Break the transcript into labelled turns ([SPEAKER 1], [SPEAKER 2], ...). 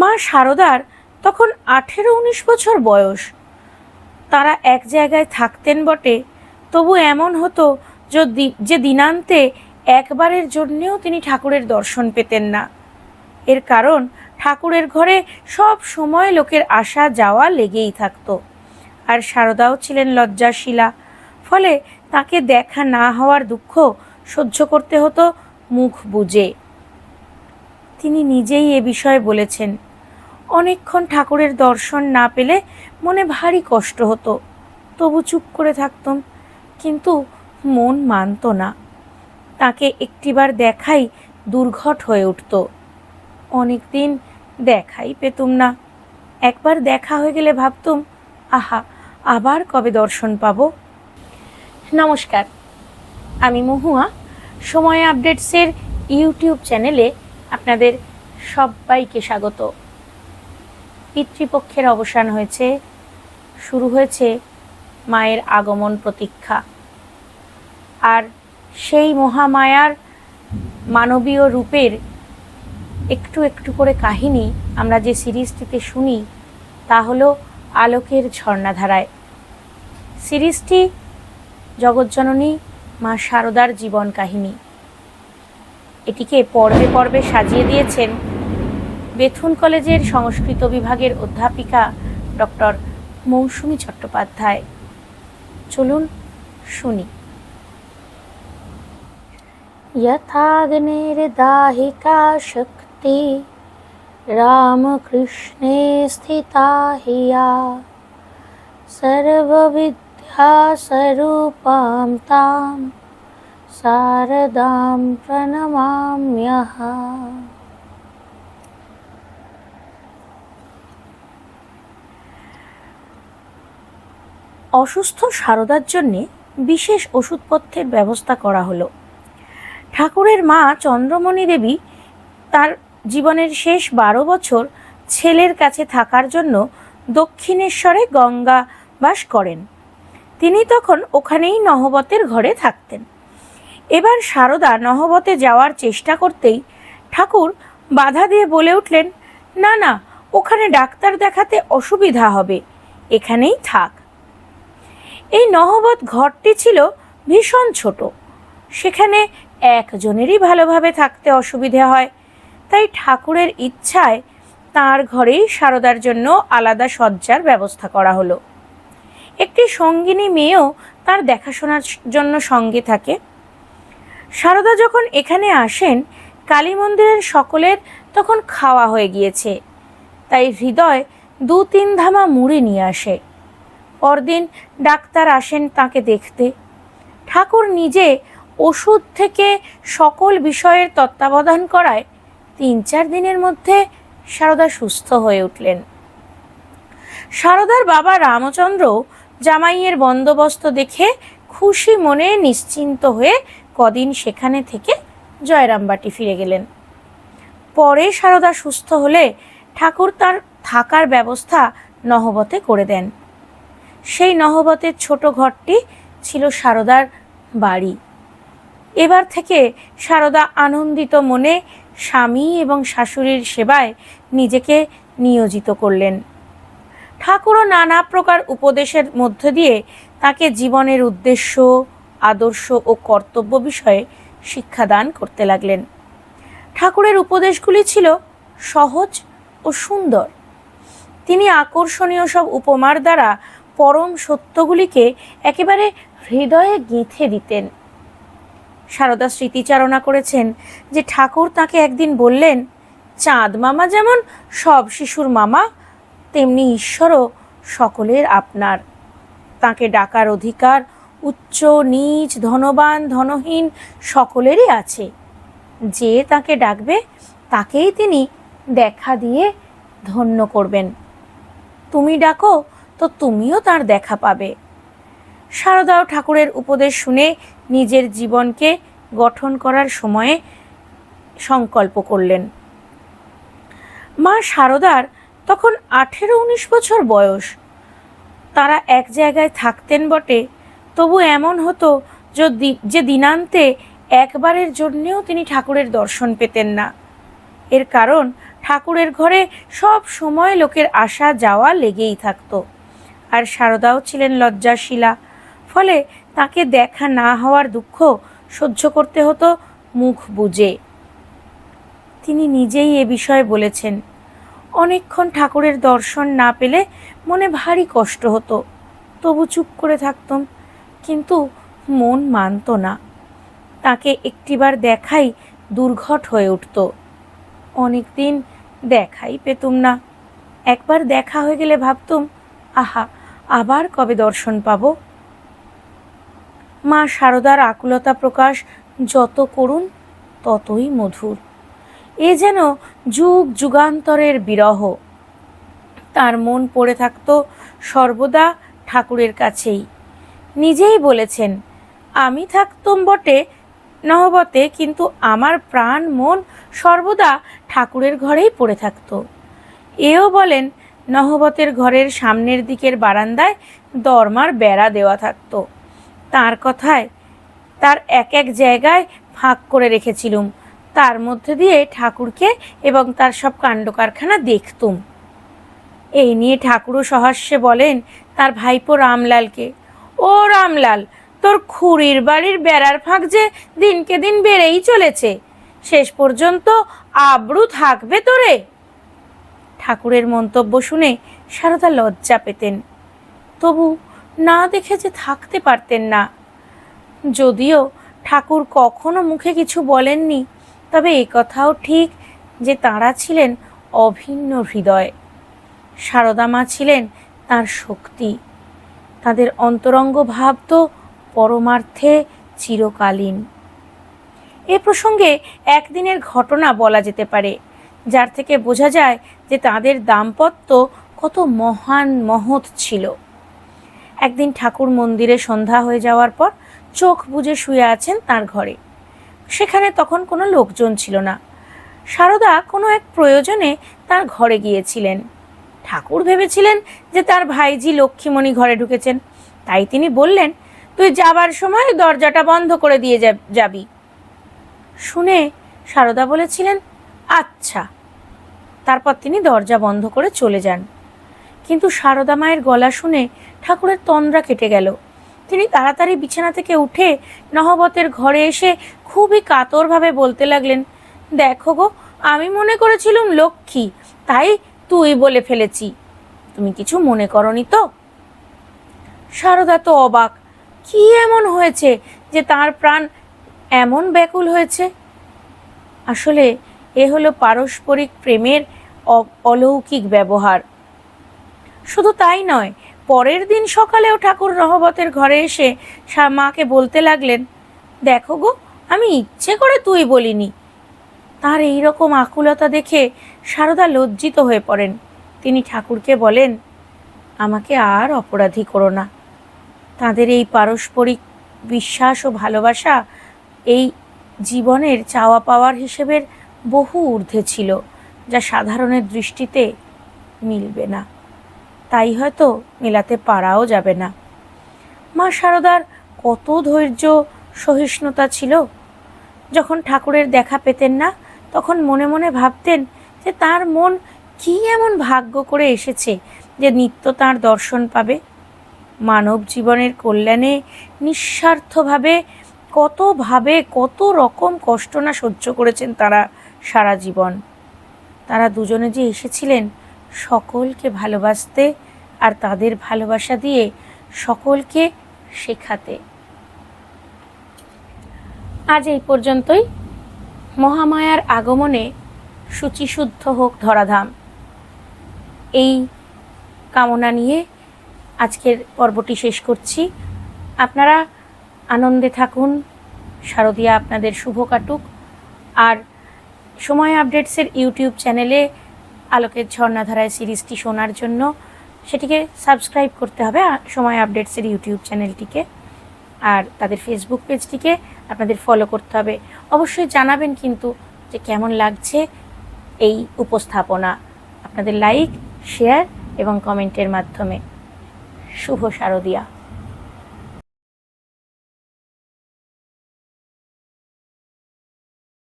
[SPEAKER 1] মা শারদার তখন আঠেরো উনিশ বছর বয়স। তারা এক জায়গায় থাকতেন বটে, তবু এমন হতো যদি, যে দিনান্তে একবারের জন্যেও তিনি ঠাকুরের দর্শন পেতেন না। এর কারণ ঠাকুরের ঘরে সব সময় লোকের আসা যাওয়া লেগেই থাকতো। আর শারদাও ছিলেন লজ্জাশীলা, ফলে তাকে দেখা না হওয়ার দুঃখ সহ্য করতে হতো মুখ বুজে। তিনি নিজেই এ বিষয়ে বলেছেন অনেকক্ষণ ঠাকুরের দর্শন না পেলে মনে ভারী কষ্ট হতো। তবু চুপ করে থাকতাম, কিন্তু মন মানত না। তাকে একটিবার দেখাই দুর্ঘট হয়ে উঠত। অনেক দিন দেখাই পেতুম না। একবার দেখা হয়ে গেলে ভাবতুম, আহা, আবার কবে দর্শন পাবো? নমস্কার, আমি মহুয়া। সময় আপডেটসের ইউটিউব চ্যানেলে আপনাদের সবাইকে স্বাগত। পিতৃপক্ষের অবসান হয়েছে। শুরু হয়েছে মায়ের আগমন প্রতীক্ষা। আর সেই মহামায়ার মানবীয় রূপের একটু একটু করে কাহিনী আমরা যে সিরিজটিতে শুনি, তা হলো আলোকের ঝর্ণাধারায়। সিরিজটি জগজ্জননী মা শারদার জীবন কাহিনী। এটিকে পর্বে পর্বে সাজিয়ে দিয়েছেন বেথুন কলেজের সংস্কৃত বিভাগের অধ্যাপিকা ডক্টর মৌসুমী চট্টোপাধ্যায় চলুন শুনি यथाग्निर्दाहिका शक्ति रामकृष्णे स्थिता हि या सर्वविद्यास्वरूपां तां शारदां प्रणमाम्यहम् অসুস্থ সারদার জন্যে বিশেষ ওষুধপথ্যের ব্যবস্থা করা হলো। ঠাকুরের মা চন্দ্রমণি দেবী তার জীবনের শেষ বারো বছর ছেলের কাছে থাকার জন্য দক্ষিণেশ্বরে গঙ্গা বাস করেন। তিনি তখন ওখানেই নহবতের ঘরে থাকতেন। এবার সারদা নহবতে যাওয়ার চেষ্টা করতেই ঠাকুর বাধা দিয়ে বলে উঠলেন, না না, ওখানে ডাক্তার দেখাতে অসুবিধা হবে। এখানেই থাক। এই নহবত ঘরটি ছিল ভীষণ ছোট। সেখানে একজনেরই ভালোভাবে থাকতে অসুবিধে হয়। তাই ঠাকুরের ইচ্ছায় তার ঘরেই সারদার জন্য আলাদা শয্যার ব্যবস্থা করা হলো। একটি সঙ্গিনী মেয়েও তার দেখাশোনার জন্য সঙ্গে থাকে। সারদা যখন এখানে আসেন কালী মন্দিরের সকলের তখন খাওয়া হয়ে গিয়েছে। তাই হৃদয় দু তিন ধামা মুড়ি নিয়ে আসে। পরদিন ডাক্তার আসেন তাকে দেখতে। ঠাকুর নিজে ওষুধ থেকে সকল বিষয়ের তত্ত্বাবধান করায় তিন চার দিনের মধ্যে সারদা সুস্থ হয়ে উঠলেন। সারদার বাবা রামচন্দ্র জামাইয়ের বন্দোবস্ত দেখে খুশি মনে নিশ্চিন্ত হয়ে কদিন সেখানে থেকে জয়রামবাটি ফিরে গেলেন। পরে সারদা সুস্থ হলে ঠাকুর তার থাকার ব্যবস্থা নহবতে করে দেন। সেই নহবতের ছোট ঘরটি ছিল সারদার বাড়ি। এবার থেকে সারদা আনন্দিত মনে স্বামী এবং শাশুড়ির সেবায় নিজেকে নিয়োজিত করলেন। ঠাকুরও নানা প্রকার উপদেশের মধ্য দিয়ে তাকে জীবনের উদ্দেশ্য, আদর্শ ও কর্তব্য বিষয়ে শিক্ষাদান করতে লাগলেন। ঠাকুরের উপদেশগুলি ছিল সহজ ও সুন্দর। তিনি আকর্ষণীয় সব উপমার দ্বারা পরম সত্যগুলিকে একেবারে হৃদয়ে গেঁথে দিতেন। সারদা স্মৃতিচারণা করেছেন যে ঠাকুর তাকে একদিন বললেন, চাঁদ মামা যেমন সব শিশুর মামা, তেমনি ঈশ্বরও সকলের আপনার। তাকে ডাকার অধিকার উচ্চ, নীচ, ধনবান, ধনহীন সকলেরই আছে। যে তাকে ডাকবে, তাকেই তিনি দেখা দিয়ে ধন্য করবেন। তুমি ডাকো তো তুমিও তার দেখা পাবে। শারদাও ঠাকুরের উপদেশ শুনে নিজের জীবনকে গঠন করার সময়ে সংকল্প করলেন। মা শারদার তখন আঠেরো উনিশ বছর বয়স। তারা এক জায়গায় থাকতেন বটে, তবু এমন হতো যে দিনান্তে একবারের জন্যেও তিনি ঠাকুরের দর্শন পেতেন না। এর কারণ ঠাকুরের ঘরে সব সময় লোকের আসা যাওয়া লেগেই থাকতো। আর শারদাও ছিলেন লজ্জাশীলা। ফলে তাকে দেখা না হওয়ার দুঃখ সহ্য করতে হতো মুখ বুজে। তিনি নিজেই এ বিষয়ে বলেছেন, অনেকক্ষণ ঠাকুরের দর্শন না পেলে মনে ভারী কষ্ট হতো। তবু চুপ করে থাকতাম, কিন্তু মন মানত না। তাকে একটিবার দেখাই দুর্ঘট হয়ে উঠত। অনেক দিন দেখাই পেতুম না। একবার দেখা হয়ে গেলে ভাবতুম, আহা আবার কবে দর্শন পাব? মা শারদার আকুলতা প্রকাশ যত করুন ততই মধুর। এ যেন যুগ যুগান্তরের বিরহ। তার মন পড়ে থাকতো সর্বদা ঠাকুরের কাছেই। নিজেই বলেছেন, আমি থাকতম বটে, নহবতে, কিন্তু আমার প্রাণ মন সর্বদা ঠাকুরের ঘরেই পড়ে থাকতো। এও বলেন নহবতের ঘরের সামনের দিকের বারান্দায় দরমার বেড়া দেওয়া থাকতো। তার কথায় তার এক এক জায়গায় ফাঁক করে রেখেছিলুম। তার মধ্যে দিয়ে ঠাকুরকে এবং তার সব কাণ্ড কারখানা দেখতুম। এই নিয়ে ঠাকুরও সহাস্যে বলেন তার ভাইপো রামলালকে, ও রামলাল, তোর খুড়ির বাড়ির বেড়ার ফাঁক যে দিনকে দিন বেড়েই চলেছে। শেষ পর্যন্ত আব্রু থাকবে তোরে। ঠাকুরের মন্তব্য শুনে সারদা লজ্জা পেতেন। তবু না দেখে যে থাকতে পারতেন না। যদিও ঠাকুর কখনো মুখে কিছু বলেননি, তবে এ কথাও ঠিক যে তাঁরা ছিলেন অভিন্ন হৃদয়। সারদা মা ছিলেন তার শক্তি। তাদের অন্তরঙ্গ ভাব তো পরমার্থে চিরকালীন। এ প্রসঙ্গে একদিনের ঘটনা বলা যেতে পারে। যার থেকে বোঝা যায় যে তাদের দাম্পত্য কত মহান মহৎ ছিল। একদিন ঠাকুর মন্দিরে সন্ধ্যা হয়ে যাওয়ার পর চোখ বুজে শুয়ে আছেন তার ঘরে। সেখানে তখন কোনো লোকজন ছিল না। সারদা কোনো এক প্রয়োজনে তার ঘরে গিয়েছিলেন। ঠাকুর ভেবেছিলেন যে তার ভাইজি লক্ষ্মীমণি ঘরে ঢুকেছেন। তাই তিনি বললেন, তুই যাবার সময় দরজাটা বন্ধ করে দিয়ে যাবি। শুনে সারদা বলেছিলেন আচ্ছা। তারপর তিনি দরজা বন্ধ করে চলে যান। কিন্তু সারদা মায়ের গলা শুনে ঠাকুরের তন্দ্রা কেটে গেল। তিনি তাড়াতাড়ি বিছানা থেকে উঠে নহবতের ঘরে এসে খুবই কাতরভাবে বলতে লাগলেন, দেখো গো, আমি মনে করেছিলুম লক্ষ্মী, তাই তুই বলে ফেলেছি। তুমি কিছু মনে করনি তো? সারদা তো অবাক, কি এমন হয়েছে যে তার প্রাণ এমন ব্যাকুল হয়েছে? আসলে এ হলো পারস্পরিক প্রেমের অলৌকিক ব্যবহার। শুধু তাই নয়, পরের দিন সকালেও ঠাকুর রহবতের ঘরে এসে মাকে বলতে লাগলেন, দেখো গো, আমি ইচ্ছে করে তুই বলিনি। তার এই রকম আকুলতা দেখে সারদা লজ্জিত হয়ে পড়েন। তিনি ঠাকুরকে বলেন, আমাকে আর অপরাধী করো না। তাদের এই পারস্পরিক বিশ্বাস ও ভালোবাসা এই জীবনের চাওয়া পাওয়ার হিসেবের বহু ঊর্ধ্বে ছিল, যা সাধারণের দৃষ্টিতে মিলবে না। তাই হয়তো মেলাতে পারাও যাবে না। মা শারদার কত ধৈর্য, সহিষ্ণুতা ছিল। যখন ঠাকুরের দেখা পেতেন না, তখন মনে মনে ভাবতেন যে তার মন কি এমন ভাগ্য করে এসেছে যে নিত্য তার দর্শন পাবে। মানব জীবনের কল্যাণে নিঃস্বার্থভাবে কতভাবে কত রকম কষ্ট না সহ্য করেছেন তারা। সারা জীবন। তারা দুজনে যে এসেছিলেন সকলকে ভালোবাসতে আর তাদের ভালোবাসা দিয়ে সকলকে শেখাতে। আজ এই পর্যন্তই। মহামায়ার আগমনে শুচিশুদ্ধ হোক ধরাধাম। এই কামনা নিয়ে আজকের পর্বটি শেষ করছি। আপনারা আনন্দে থাকুন। শারদিয়া আপনাদের শুভ কাটুক। আর সময় আপডেটসের ইউটিউব চ্যানেলে আলোকের ঝর্ণাধারায় সিরিজটি শোনার জন্য সেটিকে সাবস্ক্রাইব করতে হবে সময় আপডেটসের ইউটিউব চ্যানেলটিকে। আর তাদের ফেসবুক পেজটিকে আপনাদের ফলো করতে হবে। অবশ্যই জানাবেন কিন্তু যে কেমন লাগছে এই উপস্থাপনা। আপনাদের লাইক শেয়ার এবং কমেন্টের মাধ্যমে। শুভ শারদিয়া।